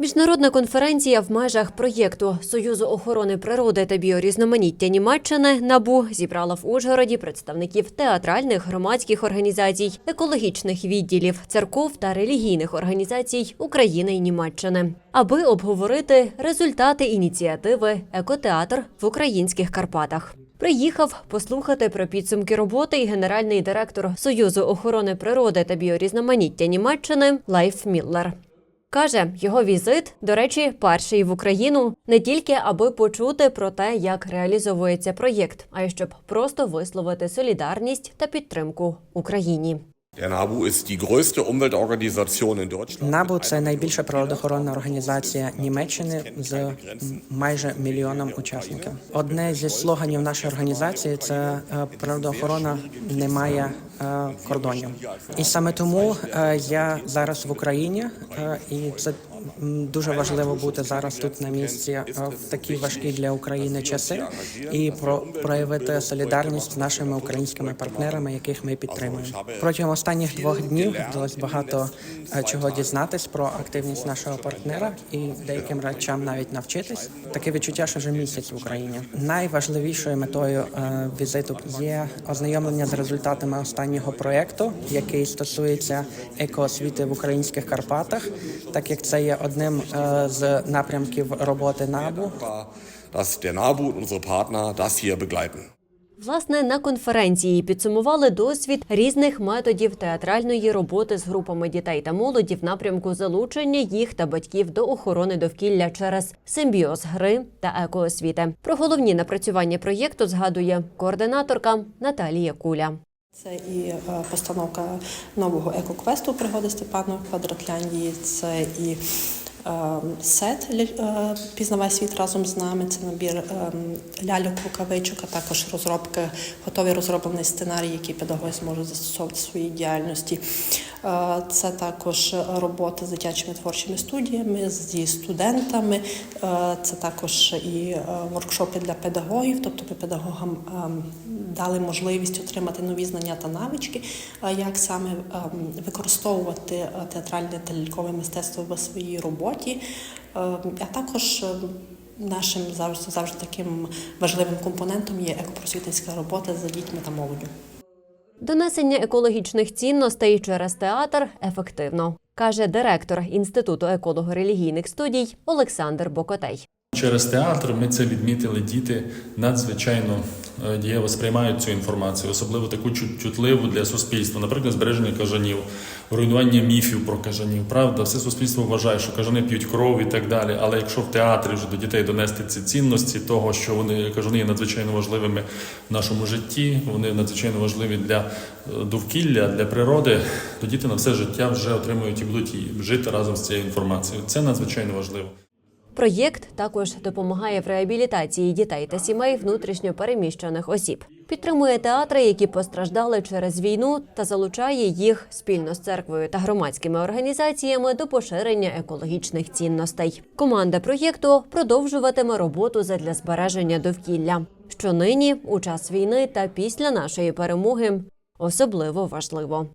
Міжнародна конференція в межах проєкту Союзу охорони природи та біорізноманіття Німеччини НАБУ зібрала в Ужгороді представників театральних громадських організацій, екологічних відділів, церков та релігійних організацій України і Німеччини, аби обговорити результати ініціативи Екотеатр в українських Карпатах. Приїхав послухати про підсумки роботи і генеральний директор Союзу охорони природи та біорізноманіття Німеччини Лайф Міллер. Каже, його візит, до речі, перший в Україну не тільки аби почути про те, як реалізовується проєкт, а й щоб просто висловити солідарність та підтримку Україні. НАБУ це найбільша природоохоронна організація Німеччини з майже мільйоном учасників. Одне зі слоганів нашої організації це е, природоохорона не має е, кордонів. І саме тому е, я зараз в Україні, і це дуже важливо бути зараз тут на місці е, в такі важкі для України часи і про проявити солідарність з нашими українськими партнерами, яких ми підтримуємо. Протягом останніх двох днів вдалося багато е, чого дізнатись про активність нашого партнера і деяким речам навіть навчитись. Таке відчуття, що вже місяць в Україні. Найважливішою метою е, візиту є ознайомлення з результатами останнього проєкту, який стосується екоосвіти в українських Карпатах, так як це є одним е, з напрямків роботи НАБУ. Dass der NABU und unsere Partner das hier begleiten. Власне, на конференції підсумували досвід різних методів театральної роботи з групами дітей та молоді в напрямку залучення їх та батьків до охорони довкілля через симбіоз гри та екоосвіти. Про головні напрацювання проєкту згадує координаторка Наталія Куля. Це і е, постановка нового екоквесту пригоди Степана Квадратляндії, це і е, сет е, Пізнавай світ разом з нами. Це набір ляльок рукавичок, а також розробки, готові розроблений сценарій, який педагоги зможуть застосовувати в своїй діяльності. Е, Це також робота з дитячими творчими студіями, зі студентами. Е, Це також і е, воркшопи для педагогів, тобто ми педагогам ем, дали можливість отримати нові знання та навички, як саме ем, використовувати театральне та лялькове мистецтво в своїй роботі, а також ем, нашим завжди завжди таким важливим компонентом є екопросвітницька робота за дітьми та молоддю. Донесення екологічних цінностей через театр ефективно, каже директор Інституту еколого-релігійних студій Олександр Бокотей. Через театр ми це відмітили. Діти надзвичайно е, дієво сприймають цю інформацію, особливо таку чут- чутливу для суспільства. Наприклад, збереження кажанів, руйнування міфів про кажанів. Правда, все суспільство вважає, що кажани п'ють кров і так далі. Але якщо в театрі вже до дітей донести ці цінності, того що вони кажани є надзвичайно важливими в нашому житті, вони надзвичайно важливі для е, довкілля, для природи, то діти на все життя вже отримують і будуть жити разом з цією інформацією. Це надзвичайно важливо. Проєкт також допомагає в реабілітації дітей та сімей внутрішньо переміщених осіб. Підтримує театри, які постраждали через війну, та залучає їх спільно з церквою та громадськими організаціями до поширення екологічних цінностей. Команда проєкту продовжуватиме роботу задля збереження довкілля, що нині, у час війни та після нашої перемоги, особливо важливо.